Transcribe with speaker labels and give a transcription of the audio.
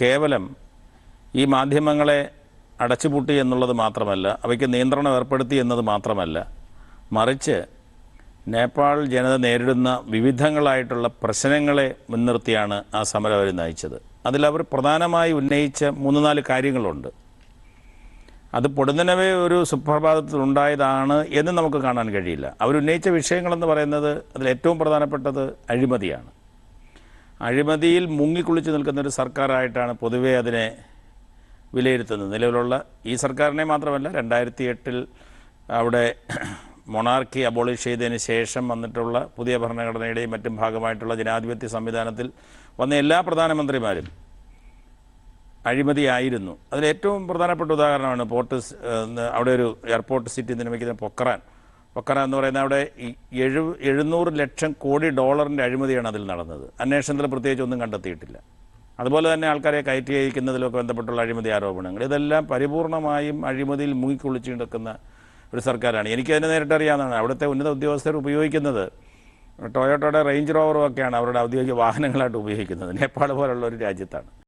Speaker 1: കേവലം ഈ മാധ്യമങ്ങളെ അടച്ചുപൂട്ടി എന്നുള്ളത് മാത്രമല്ല അവയ്ക്ക് നിയന്ത്രണം ഏർപ്പെടുത്തി എന്നത് മാത്രമല്ല മറിച്ച് നേപ്പാൾ ജനത നേരിടുന്ന വിവിധങ്ങളായിട്ടുള്ള പ്രശ്നങ്ങളെ മുൻനിർത്തിയാണ് ആ സമരം അവർ നയിച്ചത്. അതിലവർ പ്രധാനമായി ഉന്നയിച്ച മൂന്ന് നാല് കാര്യങ്ങളുണ്ട്. അത് പൊടുന്നനവേ ഒരു സുപ്രഭാതത്തിൽ ഉണ്ടായതാണ് എന്ന് നമുക്ക് കാണാൻ കഴിയില്ല. അവരുന്നയിച്ച വിഷയങ്ങളെന്ന് പറയുന്നത് അതിൽ ഏറ്റവും പ്രധാനപ്പെട്ടത് അഴിമതിയാണ്. അഴിമതിയിൽ മുങ്ങിക്കുളിച്ച് നിൽക്കുന്ന ഒരു സർക്കാരായിട്ടാണ് പൊതുവേ അതിനെ വിലയിരുത്തുന്നത്. നിലവിലുള്ള ഈ സർക്കാരിനെ മാത്രമല്ല രണ്ടായിരത്തി എട്ടിൽ അവിടെ മൊണാർക്കി അബോളിഷ് ചെയ്തതിന് ശേഷം വന്നിട്ടുള്ള പുതിയ ഭരണഘടനയുടെയും മറ്റും ഭാഗമായിട്ടുള്ള ജനാധിപത്യ സംവിധാനത്തിൽ വന്ന എല്ലാ പ്രധാനമന്ത്രിമാരും അഴിമതിയായിരുന്നു. അതിൽ ഏറ്റവും പ്രധാനപ്പെട്ട ഉദാഹരണമാണ് പോർട്ട് അവിടെ ഒരു എയർപോർട്ട് സിറ്റി നിർമ്മിക്കുന്ന പൊക്രാൻ. പൊക്രാൻ എന്ന് പറയുന്ന അവിടെ എഴു എഴുന്നൂറ് ലക്ഷം കോടി ഡോളറിന്റെ അഴിമതിയാണ് അതിൽ നടന്നത്. അന്വേഷണത്തിൽ പ്രത്യേകിച്ച് ഒന്നും കണ്ടെത്തിയിട്ടില്ല. അതുപോലെ തന്നെ ആൾക്കാരെ കയറ്റി അയക്കുന്നതിലൊക്കെ ബന്ധപ്പെട്ടുള്ള അഴിമതി ആരോപണങ്ങൾ. ഇതെല്ലാം പരിപൂർണമായും അഴിമതിയിൽ മുങ്ങിക്കൊളിച്ചു കിടക്കുന്ന ഒരു സർക്കാരാണ്. എനിക്കതിനെ നേരിട്ടറിയാവുന്നതാണ് അവിടുത്തെ ഉന്നത ഉദ്യോഗസ്ഥർ ഉപയോഗിക്കുന്നത് ടൊയോട്ടോയുടെ റേഞ്ച് റോവറും ഒക്കെയാണ് അവരുടെ ഔദ്യോഗിക വാഹനങ്ങളായിട്ട് ഉപയോഗിക്കുന്നത്. നേപ്പാൾ പോലുള്ള ഒരു രാജ്യത്താണ്.